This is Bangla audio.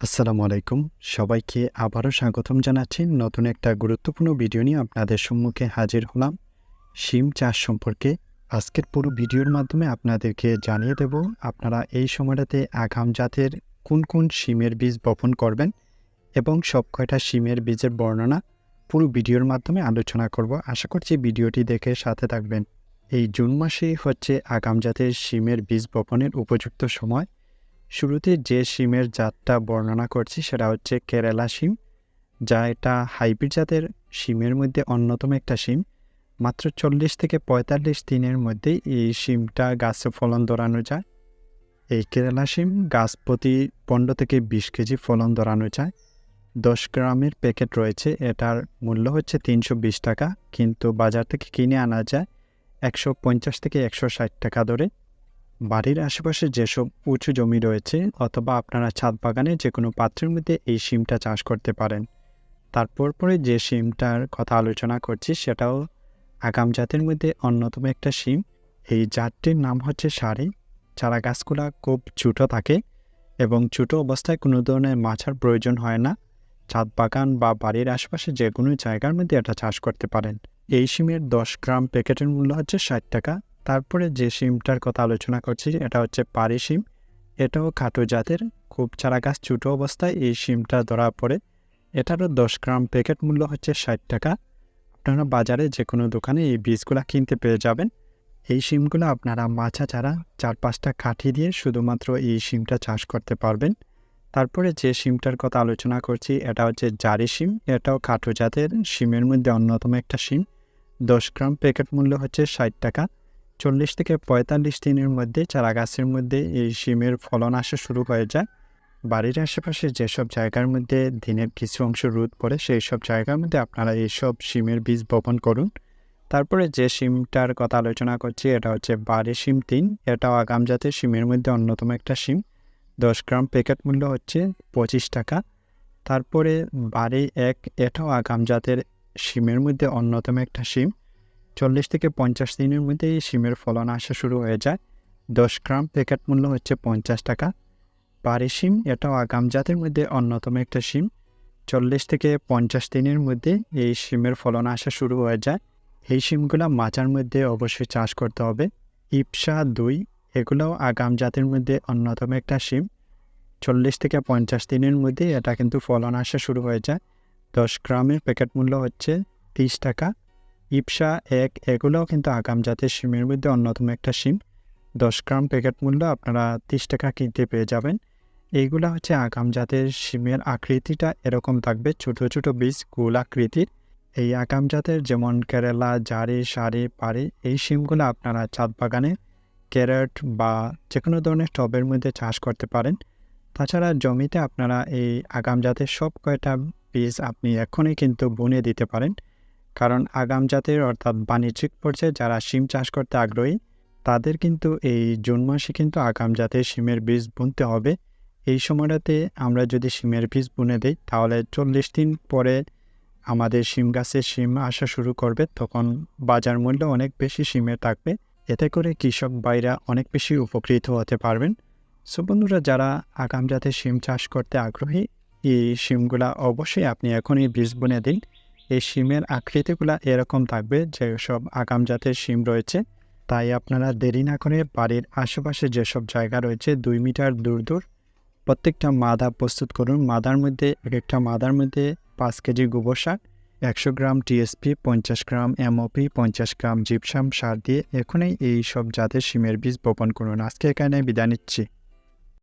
আসসালামু আলাইকুম। সবাইকে আবারও স্বাগতম জানাচ্ছি নতুন একটা গুরুত্বপূর্ণ ভিডিও নিয়ে আপনাদের সম্মুখে হাজির হলাম। শিম চাষ সম্পর্কে আজকের পুরো ভিডিওর মাধ্যমে আপনাদেরকে জানিয়ে দেব, আপনারা এই সময়টাতে আগাম জাতের কোন কোন শিমের বীজ বপন করবেন এবং সব কয়টা শিমের বীজের বর্ণনা পুরো ভিডিওর মাধ্যমে আলোচনা করব। আশা করছি ভিডিওটি দেখে সাথে থাকবেন। এই জুন মাসেই হচ্ছে আগাম জাতের শিমের বীজ বপনের উপযুক্ত সময়। শুরুতে যে শিমের জাতটা বর্ণনা করছি সেটা হচ্ছে কেরালা শিম, যা এটা হাইব্রিড জাতের শিমের মধ্যে অন্যতম একটা শিম। মাত্র চল্লিশ থেকে পঁয়তাল্লিশ দিনের মধ্যেই এই শিমটা গাছে ফলন ধরানো যায়। এই কেরালা শিম গাছ প্রতি পনেরো থেকে বিশ কেজি ফলন ধরানো যায়। দশ গ্রামের প্যাকেট রয়েছে, এটার মূল্য হচ্ছে তিনশো বিশ টাকা, কিন্তু বাজার থেকে কিনে আনা যায় একশো পঞ্চাশ থেকে একশো ষাট টাকা ধরে। বাড়ির আশেপাশে যেসব উঁচু জমি রয়েছে অথবা আপনারা ছাদ বাগানে যে কোনো পাত্রের মধ্যে এই শিমটা চাষ করতে পারেন। তারপর পরে যে শিমটার কথা আলোচনা করছি সেটাও আগাম জাতের মধ্যে অন্যতম একটা শিম। এই জাতটির নাম হচ্ছে সারি। চারা গাছগুলা খুব ছোটো থাকে এবং ছোটো অবস্থায় কোনো ধরনের মাছার প্রয়োজন হয় না। ছাদ বাগান বা বাড়ির আশেপাশে যে কোনো জায়গার মধ্যে এটা চাষ করতে পারেন। এই শিমের দশ গ্রাম প্যাকেটের মূল্য হচ্ছে ষাট টাকা। তারপরে যে সিমটার কথা আলোচনা করছি, এটা হচ্ছে পারি সিম। এটাও খাটো জাতের, খুব চারা গাছ, ছোটো অবস্থায় এই সিমটা ধরা পড়ে এটারও দশ গ্রাম প্যাকেট মূল্য হচ্ছে ষাট টাকা। আপনারা বাজারে যে কোনো দোকানে এই বীজগুলো কিনতে পেয়ে যাবেন। এই সিমগুলো আপনারা মাছা চারা চার পাঁচটা কাঠি দিয়ে শুধুমাত্র এই সিমটা চাষ করতে পারবেন। তারপরে যে সিমটার কথা আলোচনা করছি, এটা হচ্ছে জারি সিম। এটাও খাটো জাতের, সিমের মধ্যে অন্যতম একটা সিম। দশ গ্রাম প্যাকেট মূল্য হচ্ছে ষাট টাকা। চল্লিশ থেকে পঁয়তাল্লিশ দিনের মধ্যে চারা গাছের মধ্যে এই শিমের ফলন আসা শুরু হয়ে যায়। বাড়ির আশেপাশে যেসব জায়গার মধ্যে দিনের কিছু অংশ রোদ পড়ে, সেই সব জায়গার মধ্যে আপনারা এইসব শিমের বীজ বপন করুন। তারপরে যে শিমটার কথা আলোচনা করছি, এটা হচ্ছে বাড়ি শিম তিন। এটাও আগাম জাতের শিমের মধ্যে অন্যতম একটা শিম। দশ গ্রাম প্যাকেট মূল্য হচ্ছে পঁচিশ টাকা। তারপরে বাড়ি এক, এটাও আগাম জাতের শিমের মধ্যে অন্যতম একটা শিম। চল্লিশ থেকে পঞ্চাশ দিনের মধ্যে এই শিমের ফলন আসা শুরু হয়ে যায়। দশ গ্রাম প্যাকেট মূল্য হচ্ছে পঞ্চাশ টাকা। পারি শিম এটাও আগাম জাতের মধ্যে অন্যতম একটা শিম চল্লিশ থেকে পঞ্চাশ দিনের মধ্যে এই শিমের ফলন আসা শুরু হয়ে যায়। এই শিমগুলো মাচার মধ্যে অবশ্যই চাষ করতে হবে। ইপসা, দুই, এগুলোও আগাম জাতের মধ্যে অন্যতম একটা শিম চল্লিশ থেকে পঞ্চাশ দিনের মধ্যে এটা কিন্তু ফলন আসা শুরু হয়ে যায়। দশ গ্রামের প্যাকেট মূল্য হচ্ছে তিরিশ টাকা। ইপসা এক, এগুলোও কিন্তু আগাম জাতের শিমের মধ্যে অন্যতম একটা শিম। দশ গ্রাম প্যাকেট মূল্য আপনারা তিরিশ টাকা কিনতে পেয়ে যাবেন। এইগুলো হচ্ছে আগাম জাতের শিমের আকৃতিটা, এরকম থাকবে ছোট ছোট বীজ, গোল আকৃতির। এই আগাম জাতের যেমন কেরালা, জারি, সারি, পারি, এই শিমগুলো আপনারা ছাদ বাগানে ক্যারেট বা যে কোনো ধরনের টবের মধ্যে চাষ করতে পারেন। তাছাড়া জমিতে আপনারা এই আগাম জাতের সব কয়টা বীজ আপনি এখনই কিন্তু বুনে দিতে পারেন। কারণ আগাম জাতের অর্থাৎ বাণিজ্যিক পর্যায়ে যারা শিম চাষ করতে আগ্রহী, তাদের কিন্তু এই জুন মাসে কিন্তু আগাম জাতের শিমের বীজ বুনতে হবে। এই সময়টাতে আমরা যদি শিমের বীজ বুনে দিই, তাহলে চল্লিশ দিন পরে আমাদের শিম গাছে শিম আসা শুরু করবে। তখন বাজার মূল্য অনেক বেশি শিমের থাকবে। এতে করে কৃষক ভাইরা অনেক বেশি উপকৃত হতে পারবেন। সো বন্ধুরা, যারা আগাম জাতের শিম চাষ করতে আগ্রহী, এই শিমগুলা অবশ্যই আপনি এখনই বীজ বুনে দিন। এই শিমের আকৃতিগুলো এরকম থাকবে যেসব আগাম জাতের শিম রয়েছে। তাই আপনারা দেরি না করে বাড়ির আশেপাশে যেসব জায়গা রয়েছে দুই মিটার দূর দূর প্রত্যেকটা মাদা প্রস্তুত করুন। মাদার মধ্যে এক একটা মাদার মধ্যে পাঁচ কেজি গোবর সার, একশো গ্রাম টিএসপি পঞ্চাশ গ্রাম এমওপি পঞ্চাশ গ্রাম জিপসাম সার দিয়ে এখনই এই সব জাতের শিমের বীজ বপন করুন। আজকে এখানে বিদায় নিচ্ছি।